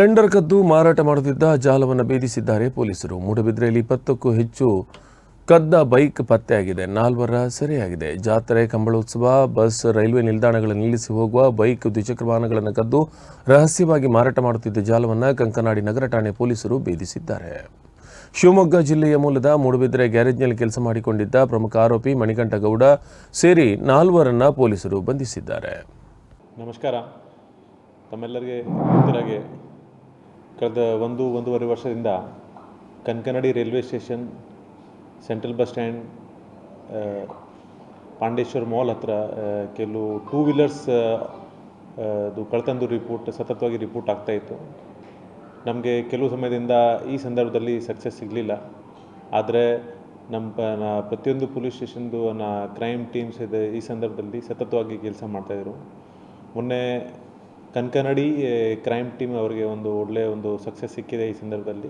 Cylinder ಕದ್ದು ಮಾರಾಟ ಮಾಡುತ್ತಿದ್ದ ಜಾಲವನ್ನು ಭೇದಿಸಿದ್ದಾರೆ ಪೊಲೀಸರು. ಮೂಡಬಿದ್ರೆಯಲ್ಲಿ ಇಪ್ಪತ್ತಕ್ಕೂ ಹೆಚ್ಚು ಕದ್ದ ಬೈಕ್ ಪತ್ತೆಯಾಗಿದೆ. ನಾಲ್ವರ ಸೆರೆಯಾಗಿದೆ. ಜಾತ್ರೆ, ಕಂಬಳೋತ್ಸವ, ಬಸ್, ರೈಲ್ವೆ ನಿಲ್ದಾಣಗಳನ್ನು ನಿಲ್ಲಿಸಿ ಹೋಗುವ ಬೈಕ್ ದ್ವಿಚಕ್ರ ವಾಹನಗಳನ್ನು ಕದ್ದು ರಹಸ್ಯವಾಗಿ ಮಾರಾಟ ಮಾಡುತ್ತಿದ್ದ ಜಾಲವನ್ನು ಕಂಕನಾಡಿ ನಗರ ಠಾಣೆ ಪೊಲೀಸರು ಭೇದಿಸಿದ್ದಾರೆ. ಶಿವಮೊಗ್ಗ ಜಿಲ್ಲೆಯ ಮೂಲದ ಮೂಡುಬಿದ್ರೆ ಗ್ಯಾರೇಜ್ನಲ್ಲಿ ಕೆಲಸ ಮಾಡಿಕೊಂಡಿದ್ದ ಪ್ರಮುಖ ಆರೋಪಿ ಮಣಿಕಂಠಗೌಡ ಸೇರಿ ನಾಲ್ವರನ್ನ ಪೊಲೀಸರು ಬಂಧಿಸಿದ್ದಾರೆ. ನಮಸ್ಕಾರ. ತಮ್ಮೆಲ್ಲರಿಗೆ ಕಳೆದ ಒಂದು, ಒಂದೂವರೆ ವರ್ಷದಿಂದ Kankanady railway station, central bus stand Pandeshwar mall ಹತ್ರ ಕೆಲವು ಟೂ ವೀಲರ್ಸ್ ಅದು ಕಳ್ತಂದು ರಿಪೋರ್ಟ್ ಸತತವಾಗಿ ರಿಪೋರ್ಟ್ ಆಗ್ತಾಯಿತ್ತು ನಮಗೆ ಕೆಲವು ಸಮಯದಿಂದ ಈ ಸಂದರ್ಭದಲ್ಲಿ ಸಕ್ಸಸ್ ಸಿಗಲಿಲ್ಲ. ಆದರೆ ನಮ್ಮ ಪ್ರತಿಯೊಂದು ಪೊಲೀಸ್ ಸ್ಟೇಷನ್ದು, ನಾ ಕ್ರೈಮ್ ಟೀಮ್ಸ್ ಇದೆ ಈ ಸಂದರ್ಭದಲ್ಲಿ ಸತತವಾಗಿ ಕೆಲಸ ಮಾಡ್ತಾಯಿದ್ರು ಮೊನ್ನೆ ಕನ್ಕನಡಿ ಕ್ರೈಮ್ ಟೀಮ್ ಅವರಿಗೆ ಒಂದು ಒಳ್ಳೆಯ ಒಂದು ಸಕ್ಸಸ್ ಸಿಕ್ಕಿದೆ ಈ ಸಂದರ್ಭದಲ್ಲಿ.